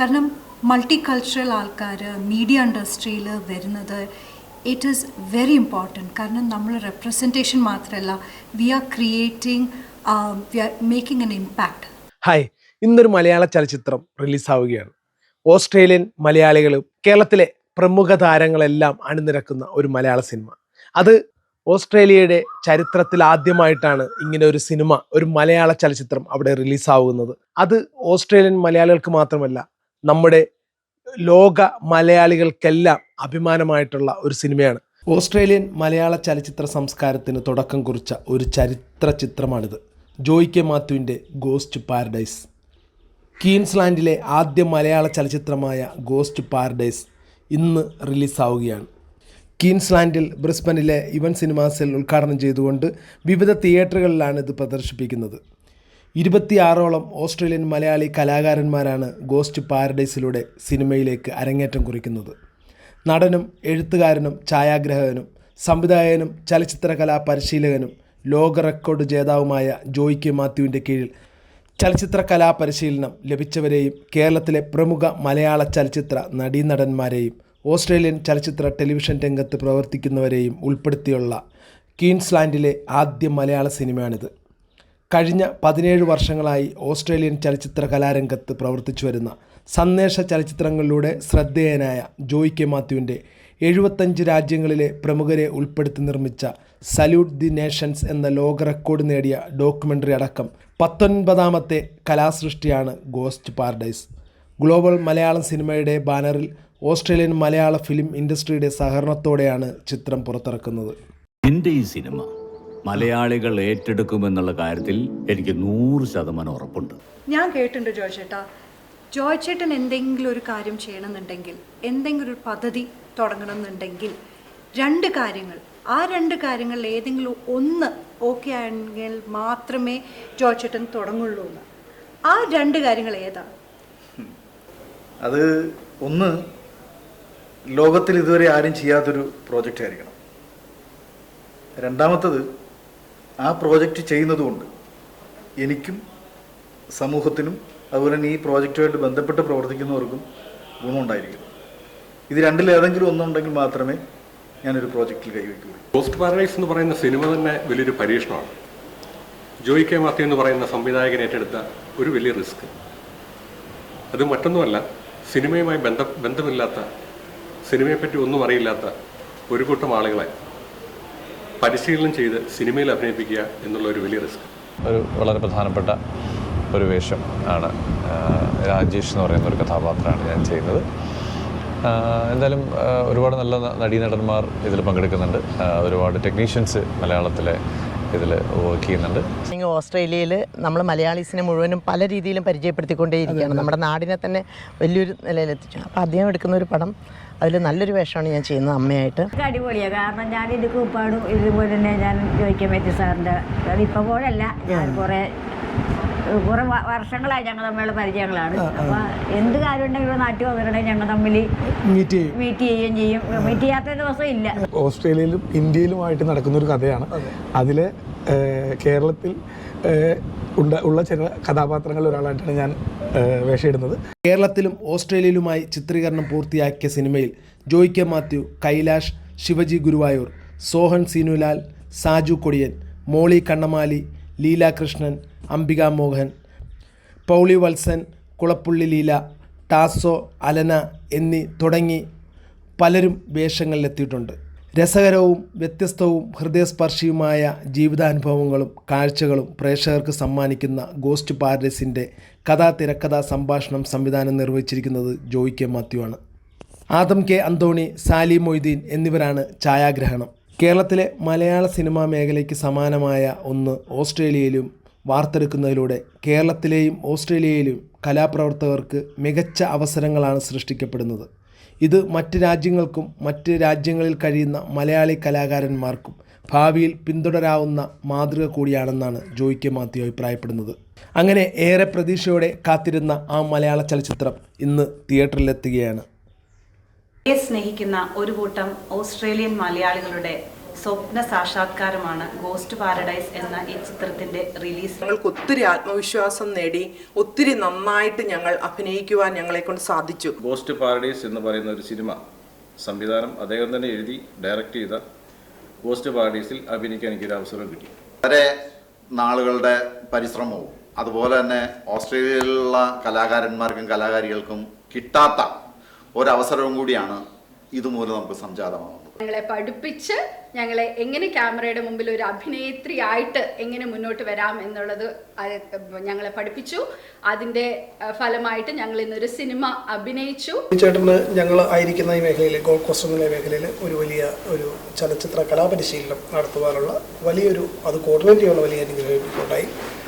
കാരണം multi cultural ആൾക്കാർ media ഇൻഡസ്ട്രിയിൽ വരുന്നത് ഇറ്റ് ഈസ് വെരി ഇമ്പോർട്ടന്റ് കാരണം നമ്മൾ റെപ്രസെന്റേഷൻ മാത്രമല്ല we are creating we are making an impact hi ഇന്നൊരു മലയാള ചലച്ചിത്രം റിലീസാവുകയാണ് ഓസ്ട്രേലിയൻ മലയാളികളും കേരളത്തിലെ പ്രമുഖ താരങ്ങളെല്ലാം അണിനിരക്കുന്ന ഒരു മലയാള സിനിമ. അത് ഓസ്ട്രേലിയയുടെ ചരിത്രത്തിൽ ആദ്യമായിട്ടാണ് ഇങ്ങനെ ഒരു സിനിമ ഒരു മലയാള ചലച്ചിത്രം അവിടെ റിലീസാവുന്നത് അത് ഓസ്ട്രേലിയൻ മലയാളികൾക്ക് മാത്രമല്ല നമ്മുടെ ലോക മലയാളികൾക്കെല്ലാം അഭിമാനമായിട്ടുള്ള ഒരു സിനിമയാണ്. ഓസ്ട്രേലിയൻ മലയാള ചലച്ചിത്ര സംസ്കാരത്തിന് തുടക്കം കുറിച്ച ഒരു ചരിത്ര ചിത്രമാണിത് ജോയ് കെ മാത്യുവിന്റെ ഗോസ്റ്റ് പാരഡൈസ്. കീൻസ്ലാൻഡിലെ ആദ്യ മലയാള ചലച്ചിത്രമായ ഗോസ്റ്റ് പാരഡൈസ് ഇന്ന് റിലീസാവുകയാണ്. കീൻസ്ലാൻഡിൽ ബ്രിസ്ബനിലെ ഇവൻ സിനിമാസിൽ ഉദ്ഘാടനം ചെയ്തുകൊണ്ട് വിവിധ തിയേറ്ററുകളിലാണ് ഇത് പ്രദർശിപ്പിക്കുന്നത്. ഇരുപത്തിയാറോളം ഓസ്ട്രേലിയൻ മലയാളി കലാകാരന്മാരാണ് ഗോസ്റ്റ് പാരഡൈസിലൂടെ സിനിമയിലേക്ക് അരങ്ങേറ്റം കുറിക്കുന്നത്. നടനും എഴുത്തുകാരനും ഛായാഗ്രഹകനും സംവിധായകനും ചലച്ചിത്രകലാ പരിശീലകനും ലോക റെക്കോർഡ് ജേതാവുമായ കെ മാത്യുവിന്റെ കീഴിൽ ചലച്ചിത്ര കലാ പരിശീലനം ലഭിച്ചവരെയും കേരളത്തിലെ പ്രമുഖ മലയാള ചലച്ചിത്ര നടീനടന്മാരെയും ഓസ്ട്രേലിയൻ ചലച്ചിത്ര ടെലിവിഷൻ രംഗത്ത് പ്രവർത്തിക്കുന്നവരെയും ഉൾപ്പെടുത്തിയുള്ള കീൻസ്ലാൻഡിലെ ആദ്യ മലയാള സിനിമയാണിത്. കഴിഞ്ഞ പതിനേഴ് വർഷങ്ങളായി ഓസ്ട്രേലിയൻ ചലച്ചിത്ര കലാരംഗത്ത് പ്രവർത്തിച്ചു വരുന്ന സന്ദേശ ചലച്ചിത്രങ്ങളിലൂടെ ശ്രദ്ധേയനായ ജോയി കെ മാത്യുവിന്റെ എഴുപത്തഞ്ച് രാജ്യങ്ങളിലെ പ്രമുഖരെ ഉൾപ്പെടുത്തി നിർമ്മിച്ച സല്യൂട്ട് ദി നേഷൻസ് എന്ന ലോക റെക്കോർഡ് നേടിയ ഡോക്യുമെന്ററി അടക്കം പത്തൊൻപതാമത്തെ കലാസൃഷ്ടിയാണ് ഗോസ്റ്റ് പാരഡൈസ്. ഗ്ലോബൽ മലയാളം സിനിമയുടെ ബാനറിൽ ഓസ്ട്രേലിയൻ മലയാള ഫിലിം ഇൻഡസ്ട്രിയുടെ സഹകരണത്തോടെയാണ് ചിത്രം പുറത്തിറക്കുന്നത്. ഇന്ത്യ ഈ സിനിമ മലയാളികൾ ഏറ്റെടുക്കുമെന്നുള്ള കാര്യത്തിൽ എനിക്ക് നൂറ് ശതമാനം ഉറപ്പുണ്ട്. ഞാൻ കേട്ടിട്ടുണ്ട് ജോയ് ചേട്ടാ ജോയ് ചേട്ടൻ എന്തെങ്കിലും ഒരു കാര്യം ചെയ്യണമെന്നുണ്ടെങ്കിൽ എന്തെങ്കിലും ഒരു പദ്ധതി തുടങ്ങണമെന്നുണ്ടെങ്കിൽ രണ്ട് കാര്യങ്ങൾ. ആ രണ്ട് കാര്യങ്ങളിൽ ഏതെങ്കിലും ഒന്ന് ഓക്കെ ആണെങ്കിൽ മാത്രമേ ജോയ് ചേട്ടൻ തുടങ്ങുള്ളൂ എന്ന്. ആ രണ്ട് കാര്യങ്ങൾ ഏതാ? അത് ഒന്ന് ലോകത്തിൽ ഇതുവരെ ആരും ചെയ്യാത്തൊരു പ്രോജക്റ്റ് ആയിരിക്കണം. രണ്ടാമത്തത് ആ പ്രോജക്റ്റ് ചെയ്യുന്നതുകൊണ്ട് എനിക്കും സമൂഹത്തിനും അതുപോലെ തന്നെ ഈ പ്രോജക്റ്റുമായിട്ട് ബന്ധപ്പെട്ട് പ്രവർത്തിക്കുന്നവർക്കും ഗുണമുണ്ടായിരിക്കും. ഇത് രണ്ടിലേതെങ്കിലും ഒന്നുണ്ടെങ്കിൽ മാത്രമേ ഞാനൊരു പ്രോജക്റ്റിൽ കൈവയ്ക്കുകയുള്ളൂ. പോസ്റ്റ് പാരഡൈസ് എന്ന് പറയുന്ന സിനിമ തന്നെ വലിയൊരു പരീക്ഷണമാണ്. ജോയി കെ മാത്യു എന്ന് പറയുന്ന സംവിധായകൻ ഏറ്റെടുത്ത ഒരു വലിയ റിസ്ക്. അത് മറ്റൊന്നുമല്ല സിനിമയുമായി ബന്ധ ബന്ധമില്ലാത്ത സിനിമയെപ്പറ്റി ഒന്നും അറിയില്ലാത്ത ഒരു കൂട്ടം ആളുകളെ പരിശീലനം ചെയ്ത് സിനിമയിൽ അഭിനയിപ്പിക്കുക എന്നുള്ള ഒരു വലിയ റിസ്ക്. ഒരു വളരെ പ്രധാനപ്പെട്ട ഒരു വേഷം ആണ് രാജേഷ് എന്ന് പറയുന്ന ഒരു കഥാപാത്രമാണ് ഞാൻ ചെയ്യുന്നത്. എന്തായാലും ഒരുപാട് നല്ല നടീനടന്മാർ ഇതിൽ പങ്കെടുക്കുന്നുണ്ട്. ഒരുപാട് ടെക്നീഷ്യൻസ് മലയാളത്തിലെ ഇതിൽ വർക്ക് ചെയ്യുന്നുണ്ട്. ഓസ്ട്രേലിയയിൽ നമ്മൾ മലയാളീസിനെ മുഴുവനും പല രീതിയിലും പരിചയപ്പെടുത്തിക്കൊണ്ടേയിരിക്കുകയാണ്. നമ്മുടെ നാടിനെ തന്നെ വലിയൊരു നിലയിലെത്തിച്ചു. അപ്പോൾ അദ്ദേഹം എടുക്കുന്ന ഒരു പടം അതിൽ നല്ലൊരു വേഷമാണ് ഞാൻ ചെയ്യുന്നത് അമ്മയായിട്ട്. അടിപൊളിയാണ് കാരണം ഞാൻ ഇത് കൂപ്പാടും ഇതുപോലെ തന്നെ ഞാൻ ചോദിക്കാൻ പറ്റി സാറിന്റെ ഇപ്പോൾ പോലല്ല. ഞാൻ കുറേ കുറേ വർഷങ്ങളായി ഞങ്ങൾ തമ്മിലുള്ള പരിചയങ്ങളാണ്. അപ്പൊ എന്ത് കാര്യം ഉണ്ടെങ്കിലും നാട്ടിൽ വന്നിട്ടുണ്ടെങ്കിൽ ഞങ്ങൾ തമ്മിൽ മീറ്റ് ചെയ്യും. മീറ്റ് ചെയ്യുകയും ചെയ്യും. മീറ്റ് ചെയ്യാത്ത ദിവസം ഇല്ല. ഓസ്ട്രേലിയയിലും ഇന്ത്യയിലുമായിട്ട് നടക്കുന്ന ഒരു കഥയാണ് അതിൽ കേരളത്തിൽ ഉണ്ട ഉള്ള ചില കഥാപാത്രങ്ങളിൽ ഒരാളായിട്ടാണ് ഞാൻ വേഷയിടുന്നത് വേഷമിടുന്നത്. കേരളത്തിലും ഓസ്ട്രേലിയയിലുമായി ചിത്രീകരണം പൂർത്തിയാക്കിയ സിനിമയിൽ Joy K Mathew Kailash Shivaji Guruvayoor Sohan Seenulal Saju Kodiyan Molly Kannamaly Leela Krishnan Ambika Mohan Pauly Valsan Kulappully Leela Tasso Alana എന്നീ തുടങ്ങി പലരും വേഷങ്ങളിലെത്തിയിട്ടുണ്ട്. രസകരവും വ്യത്യസ്തവും ഹൃദയസ്പർശിയുമായ ജീവിതാനുഭവങ്ങളും കാഴ്ചകളും പ്രേക്ഷകർക്ക് സമ്മാനിക്കുന്ന ഗോസ്റ്റ് പാരഡൈസിന്റെ കഥാ തിരക്കഥാ സംഭാഷണം സംവിധാനം നിർവഹിച്ചിരിക്കുന്നത് ജോയ് കെ മാത്യു ആണ്. ആദം കെ അന്തോണി സാലി മൊയ്തീൻ എന്നിവരാണ് ഛായാഗ്രഹണം. കേരളത്തിലെ മലയാള സിനിമാ മേഖലയ്ക്ക് സമാനമായ ഒന്ന് ഓസ്ട്രേലിയയിലും വാർത്തെടുക്കുന്നതിലൂടെ കേരളത്തിലെയും ഓസ്ട്രേലിയയിലും കലാപ്രവർത്തകർക്ക് മികച്ച അവസരങ്ങളാണ് സൃഷ്ടിക്കപ്പെടുന്നത്. ഇത് മറ്റ് രാജ്യങ്ങൾക്കും മറ്റ് രാജ്യങ്ങളിൽ കഴിയുന്ന മലയാളി കലാകാരന്മാർക്കും ഭാവിയിൽ പിന്തുടരാവുന്ന മാതൃക കൂടിയാണെന്നാണ് ജോയ് കെ മാത്യു അഭിപ്രായപ്പെടുന്നത്. അങ്ങനെ ഏറെ പ്രതീക്ഷയോടെ കാത്തിരുന്ന ആ മലയാള ചലച്ചിത്രം ഇന്ന് തിയേറ്ററിലെത്തുകയാണ്. സ്നേഹിക്കുന്ന ഒരു കൂട്ടം ഓസ്ട്രേലിയൻ മലയാളികളുടെ സ്വപ്ന സാക്ഷാത്കാരമാണ് ഗോസ്റ്റ് പാരഡൈസ് എന്ന ഈ ചിത്രത്തിന്റെ റിലീസ്. ഞങ്ങൾക്ക് ഒത്തിരി ആത്മവിശ്വാസം നേടി ഒത്തിരി നന്നായിട്ട് ഞങ്ങൾ അഭിനയിക്കുവാൻ ഞങ്ങളെ കൊണ്ട് സാധിച്ചു. ഗോസ്റ്റ് പാരഡൈസ് എന്ന് പറയുന്ന ഒരു സിനിമ സംവിധാനം അദ്ദേഹം തന്നെ എഴുതി ഡയറക്റ്റ് ചെയ്ത ഗോസ്റ്റ് പാരഡൈസിൽ അഭിനയിക്കാൻ എനിക്കൊരു അവസരം കിട്ടി. വളരെ നാളുകളുടെ പരിശ്രമവും അതുപോലെ തന്നെ ഓസ്ട്രേലിയയിലുള്ള കലാകാരന്മാർക്കും കലാകാരികൾക്കും കിട്ടാത്ത ഒരവസരവും കൂടിയാണ് ഇതുമൂലം നമുക്ക് സംജാതമാകുന്നത് ഞങ്ങളെ പഠിപ്പിച്ച് ഞങ്ങളെ എങ്ങനെ ക്യാമറയുടെ മുമ്പിൽ ഒരു അഭിനേത്രി ആയിട്ട് എങ്ങനെ മുന്നോട്ട് വരാം എന്നുള്ളത് ഞങ്ങളെ പഠിപ്പിച്ചു. അതിന്റെ ഫലമായിട്ട് ഞങ്ങൾ ഇന്നൊരു സിനിമ അഭിനയിച്ചു. ചേട്ടന് ഞങ്ങൾ ആയിരിക്കുന്ന ഈ മേഖലയിൽ ഗോൾഡ് കോസ്റ്റ് മേഖലയിൽ ഒരു വലിയ ഒരു ചലച്ചിത്ര കലാപരിശീലനം നടത്തുവാനുള്ള വലിയൊരു അത് കോർഡിനേറ്റ് ചെയ്യാനുള്ള വലിയ അനുഗ്രഹം ഉണ്ടായി